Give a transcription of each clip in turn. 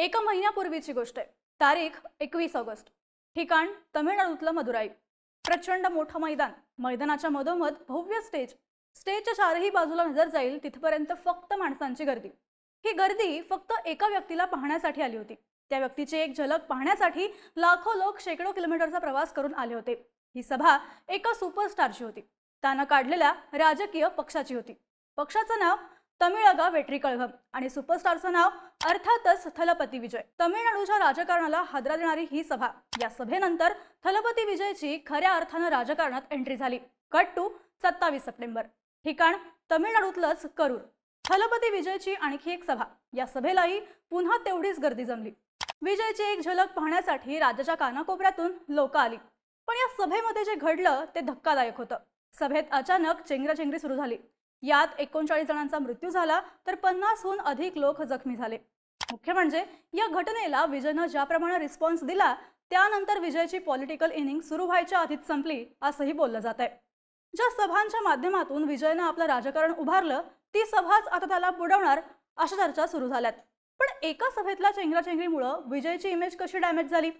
एका महिन्यापूर्वीची गोष्ट आहे. तारीख एकवीस ऑगस्ट. ठिकाण तमिळनाडूतलं मदुराई. प्रचंड मोठं मैदान. मैदानाच्या मधोमध भव्य स्टेज. स्टेजच्या चारही बाजूला नजर जाईल तिथपर्यंत फक्त माणसांची गर्दी. ही गर्दी फक्त एका व्यक्तीला पाहण्यासाठी आली होती. त्या व्यक्तीची एक झलक पाहण्यासाठी लाखो लोक शेकडो किलोमीटरचा प्रवास करून आले होते. ही सभा एका सुपरस्टारची होती. त्यानं काढलेल्या राजकीय पक्षाची होती. पक्षाचं नाव तमिळगा वेट्री कळघम आणि सुपरस्टारचं नाव अर्थातच थलपती विजय. तमिळनाडूच्या राजकारणाला हादरा देणारी ही सभा. या सभेनंतर थलपती विजयची खऱ्या अर्थानं राजकारणात एंट्री झाली. कट टू सत्तावीस सप्टेंबर. ठिकाण तमिळनाडूतलंच करूर. थलपती विजयची आणखी एक सभा. या सभेलाही पुन्हा तेवढीच गर्दी जमली. विजयची एक झलक पाहण्यासाठी राज्याच्या कानाकोपऱ्यातून लोक आली. पण या सभेमध्ये जे घडलं ते धक्कादायक होतं. सभेत अचानक चेंगराचेंगरी सुरू झाली. यात एकोणचाळीस जणांचा मृत्यू झाला तर पन्नासहून अधिक लोक जखमी झाले. मुख्य म्हणजे या घटनेला विजयनं ज्याप्रमाणे रिस्पॉन्स दिला त्यानंतर विजयची पॉलिटिकल इनिंग सुरू व्हायच्या आधीच संपली असंही बोललं जात आहे ज्या सभांच्या माध्यमातून विजयनं आपलं राजकारण उभारलं ती सभाच आता त्याला बुडवणार अशा चर्चा सुरू झाल्यात. पण एका सभेतल्या चेंगराचेंगरीमुळं विजयची इमेज कशी डॅमेज झाली?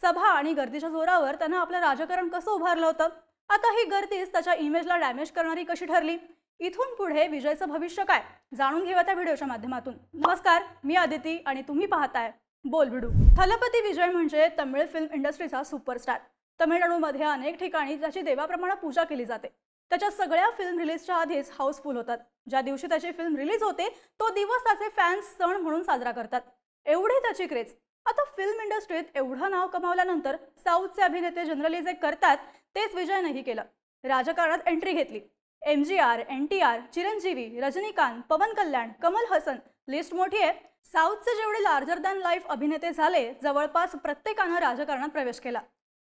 सभा आणि गर्दीच्या जोरावर त्यानं आपलं राजकारण कसं उभारलं होतं? आता ही गर्दीच त्याच्या इमेजला डॅमेज करणारी कशी ठरली? इथून पुढे विजयचं भविष्य काय? जाणून घेऊया त्या व्हिडिओच्या माध्यमातून. नमस्कार मी आदिती आणि तुम्ही पाहताय बोल भिडू थलपती विजय म्हणजे तमिळ फिल्म इंडस्ट्रीचा सुपरस्टार तमिळनाडूमध्ये अनेक ठिकाणी त्याची देवाप्रमाणे पूजा केली जाते. त्याच्या सगळ्या फिल्म रिलीजच्या आधीच हाऊसफुल होतात. ज्या दिवशी त्याची फिल्म रिलीज होते तो दिवस त्याचे फॅन्स सण म्हणून साजरा करतात. एवढी त्याची क्रेज आता फिल्म इंडस्ट्रीत एवढं नाव कमावल्यानंतर साऊथचे अभिनेते जनरली जे करतात तेच विजयनंही केलं. राजकारणात एंट्री घेतली. M G R N T R Chiranjeevi Rajinikanth Pawan Kalyan Kamal Haasan list मोठी आहे. साऊथचे जेवढे लार्जर दॅन लाईफ अभिनेते झाले जवळपास प्रत्येकानं राजकारणात प्रवेश केला.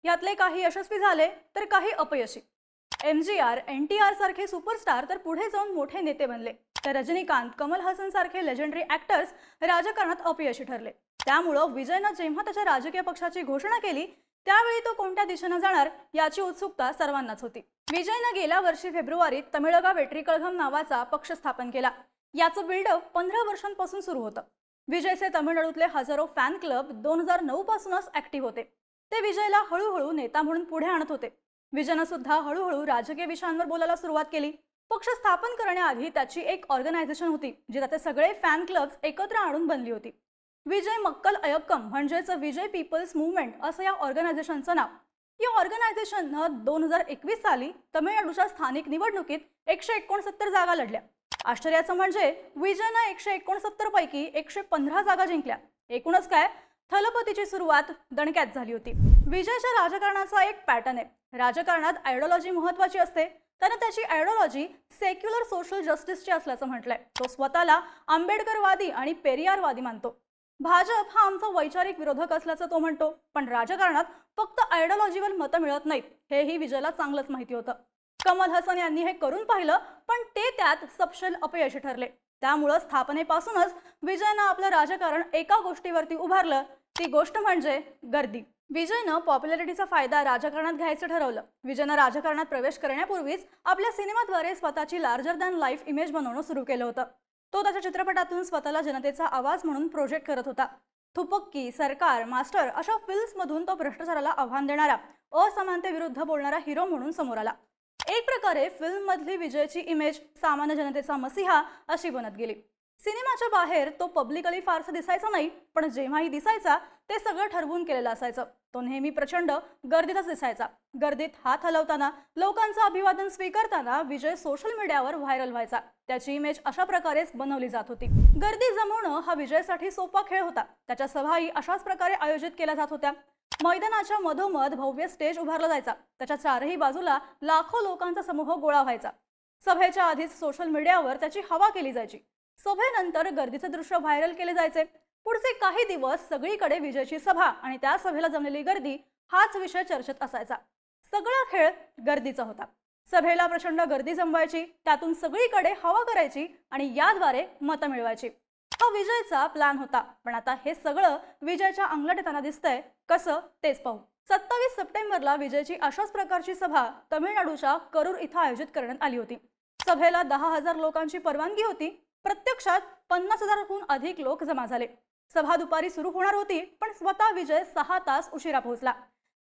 यातले काही यशस्वी झाले तर काही अपयशी. M G R N T R सारखे सुपरस्टार तर पुढे जाऊन मोठे नेते बनले. तर रजनीकांत कमल हसन सारखे लेजेंडरी ऍक्टर्स राजकारणात अपयशी ठरले. त्यामुळं विजयनं जेव्हा त्याच्या राजकीय पक्षाची घोषणा केली त्यावेळी तो कोणत्या दिशेनं जाणार याची उत्सुकता सर्वांनाच होती. विजयनं गेल्या वर्षी फेब्रुवारीत तमिळगा वेट्री कळघम नावाचा पक्ष स्थापन केला. याचं बिल्डअप पंधरा वर्षांपासून सुरू होतं. विजयचे तमिळनाडूतले हजारो फॅन क्लब दोन हजार नऊ पासूनच ऍक्टिव्ह होते. ते विजयला हळूहळू नेता म्हणून पुढे आणत होते. विजयनं सुद्धा हळूहळू राजकीय विषयांवर बोलायला सुरुवात केली. पक्ष स्थापन करण्याआधी त्याची एक ऑर्गनायझेशन होती जी त्याचे सगळे फॅन क्लब्स एकत्र आणून बनली होती. विजय मक्कल अयक्कम म्हणजेच विजय पीपल्स मुवमेंट असं या ऑर्गनायझेशनचं नाव. या ऑर्गनायझेशननं दोन हजार एकवीस साली तमिळनाडूच्या स्थानिक निवडणुकीत एकशे एकोणसत्तर जागा लढल्या. आश्चर्याचं म्हणजे विजयनं एकशे एकोणसत्तर पैकी एकशे पंधरा जागा जिंकल्या. एकूणच काय? थलपतीची सुरुवात दणक्यात झाली होती. विजयच्या राजकारणाचा एक पॅटर्न आहे. राजकारणात आयडिओलॉजी महत्वाची असते. त्यानं त्याची आयडिओलॉजी सेक्युलर सोशल जस्टिसची असल्याचं म्हटलंय. तो स्वतःला आंबेडकरवादी आणि पेरियारवादी मानतो. भाजप हा आमचा वैचारिक विरोधक असल्याचं तो म्हणतो पण राजकारणात फक्त आयडिओलॉजीवर मतं मिळत नाहीत हेही विजयला चांगलंच माहिती होतं. कमल हसन यांनी हे करून पाहिलं पण ते त्यात सपशेल अपयशी ठरले. त्यामुळं स्थापनेपासूनच विजयनं आपलं राजकारण एका गोष्टीवरती उभारलं ती गोष्ट म्हणजे गर्दी. विजयनं पॉप्युलॅरिटीचा फायदा राजकारणात घ्यायचं ठरवलं. विजयनं राजकारणात प्रवेश करण्यापूर्वीच आपल्या सिनेमाद्वारे स्वतःची लार्जर दॅन लाईफ इमेज बनवणं सुरू केलं होतं. तो त्याच्या चित्रपटातून स्वतःला जनतेचा आवाज म्हणून प्रोजेक्ट करत होता. थुपक्की सरकार मास्टर अशा फिल्म्समधून तो भ्रष्टाचाराला आव्हान देणारा असमानतेविरुद्ध बोलणारा हिरो म्हणून समोर आला. एक प्रकारे फिल्ममधली विजयची इमेज सामान्य जनतेचा मसिहा अशी बनत गेली. सिनेमाच्या बाहेर तो पब्लिकली फारसा दिसायचा नाही पण जेव्हाही दिसायचा ते सगळं ठरवून केलेलं असायचं. तो नेहमी प्रचंड गर्दीतच दिसायचा. गर्दीत हात हलवताना लोकांचं अभिवादन स्वीकारताना विजय सोशल मीडियावर व्हायरल व्हायचा. त्याची इमेज अशा प्रकारेच बनवली जात होती. गर्दी जमवणं हा विजयसाठी सोपा खेळ होता. त्याच्या सभाही अशाच प्रकारे आयोजित केल्या जात होत्या. मैदानाच्या मधोमध भव्य स्टेज उभारला जायचा. त्याच्या चारही बाजूला लाखो लोकांचा समूह गोळा व्हायचा. सभेच्या आधीच सोशल मीडियावर त्याची हवा केली जायची. सभेनंतर गर्दीचे दृश्य व्हायरल केले जायचे. पुढचे काही दिवस सगळीकडे विजयची सभा आणि त्या सभेला जमलेली गर्दी हाच विषय चर्चेत असायचा. सगळा खेळ गर्दीचा होता. सभेला प्रचंड गर्दी जमवायची त्यातून सगळीकडे हवा करायची आणि याद्वारे मतं मिळवायची. हा विजयचा प्लॅन होता पण आता हे सगळं विजयच्या अंगलट येताना दिसतंय. कसं तेच पाहू. सत्तावीस सप्टेंबरला विजयची अशाच प्रकारची सभा तमिळनाडूच्या करूर इथं आयोजित करण्यात आली होती. सभेला दहा हजार लोकांची परवानगी होती. प्रत्यक्षात पन्नास हजारहून अधिक लोक जमा झाले. सभा दुपारी सुरू होणार होती पण स्वतः विजय सहा तास उशिरा पोहोचला.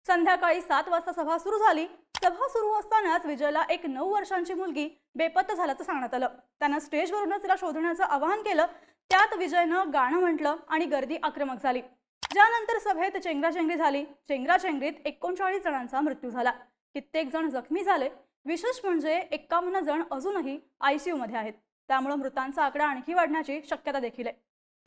संध्याकाळी सात वाजता सभा सुरू झाली. सभा सुरू असतानाच विजयला एक नऊ वर्षांची मुलगी बेपत्त झाल्याचं सांगण्यात आलं. त्यानं स्टेजवरूनच तिला शोधण्याचं आवाहन केलं. त्यात विजयनं गाणं म्हटलं आणि गर्दी आक्रमक झाली. ज्यानंतर सभेत चेंगराचेंगरी झाली. चेंगराचेंगरीत एकोणचाळीस जणांचा मृत्यू झाला. कित्येक जण जखमी झाले. विशेष म्हणजे एक्कावन्न जण अजूनही आयसीयू मध्ये आहेत. त्यामुळे मृतांचा आकडा आणखी वाढण्याची शक्यता देखील आहे.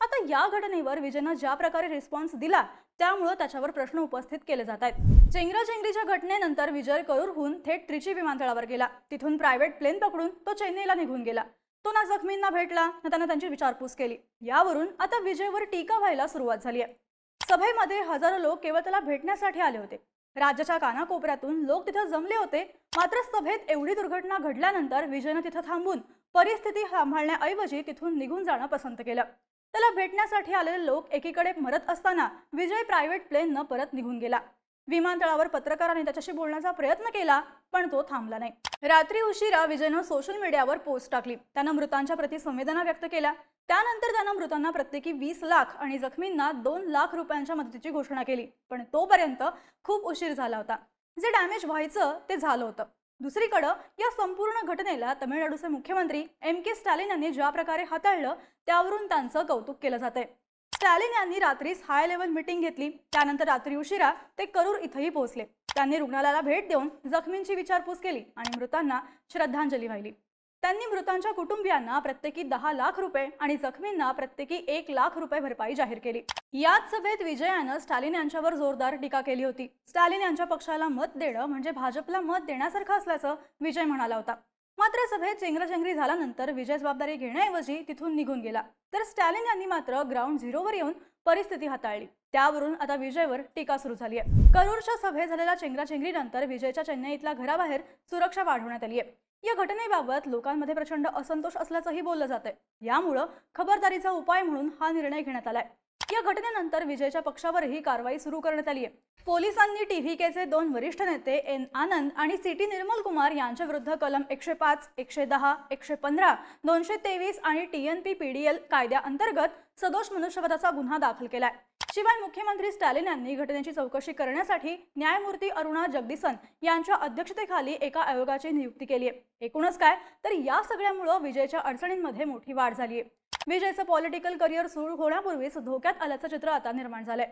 आता या घटनेवर विजयनं ज्या प्रकारे रिस्पॉन्स दिला त्यामुळं त्याच्यावर प्रश्न उपस्थित केले जात आहेत. चेंगराचेंगरीच्या घटनेनंतर विजय करूरहून थेट त्रिची विमानतळावर गेला. तिथून प्रायव्हेट प्लेन पकडून तो चेन्नईला निघून गेला. तो ना जखमींना भेटला ना त्यांना त्यांची विचारपूस केली. यावरून आता विजयवर टीका व्हायला सुरुवात झाली आहे. सभेमध्ये हजारो लोक केवळ त्याला भेटण्यासाठी आले होते. राज्याच्या कानाकोपऱ्यातून लोक तिथं जमले होते. मात्र सभेत एवढी दुर्घटना घडल्यानंतर विजयनं तिथं थांबून परिस्थिती सांभाळण्याऐवजी तिथून निघून जाणं पसंत केलं. त्याला भेटण्यासाठी आलेले लोक एकीकडे मरत असताना विजय प्रायव्हेट प्लेननं परत निघून गेला. विमानतळावर पत्रकारांनी त्याच्याशी बोलण्याचा प्रयत्न केला पण तो थांबला नाही. रात्री उशिरा विजयनं सोशल मीडियावर पोस्ट टाकली. त्यानं मृतांच्या प्रती संवेदना व्यक्त केल्या. त्यानंतर त्यानं मृतांना प्रत्येकी वीस लाख आणि जखमींना दोन लाख रुपयांच्या मदतीची घोषणा केली. पण तोपर्यंत खूप उशीर झाला होता. जे डॅमेज व्हायचं ते झालं होतं. दुसरीकडं या संपूर्ण घटनेला तमिळनाडूचे मुख्यमंत्री एम के स्टॅलिन यांनी ज्या प्रकारे हाताळलं त्यावरून त्यांचं कौतुक केलं जातंय. स्टॅलिन यांनी रात्रीच हाय लेवल मीटिंग घेतली त्यानंतर रात्री उशिरा ते करूर इथंही पोहोचले. त्यांनी रुग्णालयाला भेट देऊन जखमींची विचारपूस केली आणि मृतांना श्रद्धांजली वाहिली. त्यांनी मृतांच्या कुटुंबियांना प्रत्येकी दहा लाख रुपये आणि जखमींना प्रत्येकी एक लाख रुपये भरपाई जाहीर केली. याच सभेत विजयानं स्टॅलिन यांच्यावर जोरदार टीका केली होती. स्टॅलिन यांच्या पक्षाला मत देणं म्हणजे भाजपला मत देण्यासारखं असल्याचं विजय म्हणाला होता. मात्र सभेत चेंगराचेंगरी झाल्यानंतर विजय जबाबदारी घेण्याऐवजी तिथून निघून गेला. तर स्टॅलिन यांनी मात्र ग्राउंड झिरोवर येऊन परिस्थिती हाताळली. त्यावरून आता विजयवर टीका सुरू झाली आहे. करूरच्या सभेत झालेल्या चेंगराचेंगरीनंतर विजयच्या चेन्नईतल्या घराबाहेर सुरक्षा वाढवण्यात आली आहे. या घटनेबाबत लोकांमध्ये प्रचंड असंतोष असल्याचंही बोललं जात आहे यामुळं खबरदारीचा उपाय म्हणून हा निर्णय घेण्यात आलाय. या घटनेनंतर विजयच्या पक्षावरही कारवाई सुरू करण्यात आली आहे पोलिसांनी टीव्हीकेचे दोन वरिष्ठ नेते एन. आनंद आणि सिटी निर्मल कुमार यांच्या विरुद्ध कलम एकशे पाच एकशे दहा एकशे पंधरा दोनशे तेवीस आणि टीएनपी पीडीएल कायद्याअंतर्गत सदोष मनुष्यवधाचा गुन्हा दाखल केलाय. शिवाय मुख्यमंत्री स्टॅलिन यांनी घटनेची चौकशी करण्यासाठी न्यायमूर्ती अरुणा जगदीसन यांच्या अध्यक्षतेखाली एका आयोगाची नियुक्ती केली आहे. एकूणच काय? तर या सगळ्यामुळं विजयच्या अडचणींमध्ये मोठी वाढ झाली आहे. विजयचं पॉलिटिकल करिअर सुरू होण्यापूर्वीच धोक्यात आल्याचं चित्र आता निर्माण झालंय.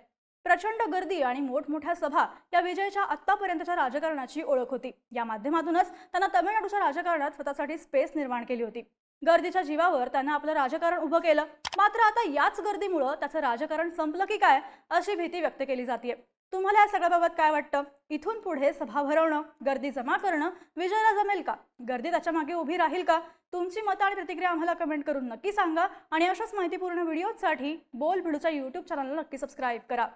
प्रचंड गर्दी आणि मोठमोठ्या सभा या विजयच्या आत्तापर्यंतच्या राजकारणाची ओळख होती. या माध्यमातूनच त्यांना तमिळनाडूच्या राजकारणात स्वतःसाठी स्पेस निर्माण केली होती. गर्दीच्या जीवावर त्यांना आपलं राजकारण उभं केलं. मात्र आता याच गर्दीमुळं त्याचं राजकारण संपलं की काय अशी भीती व्यक्त केली जाते तुम्हाला या सगळ्याबाबत काय वाटतं? इथून पुढे सभा भरवणं गर्दी जमा करणं विजयाला जमेल का? गर्दी त्याच्यामागे उभी राहील का? तुमची मतं आणि प्रतिक्रिया आम्हाला कमेंट करून नक्की सांगा. आणि अशाच माहितीपूर्ण व्हिडिओजसाठी बोल भिडूच्या यूट्यूब चॅनलला नक्की सबस्क्राईब करा.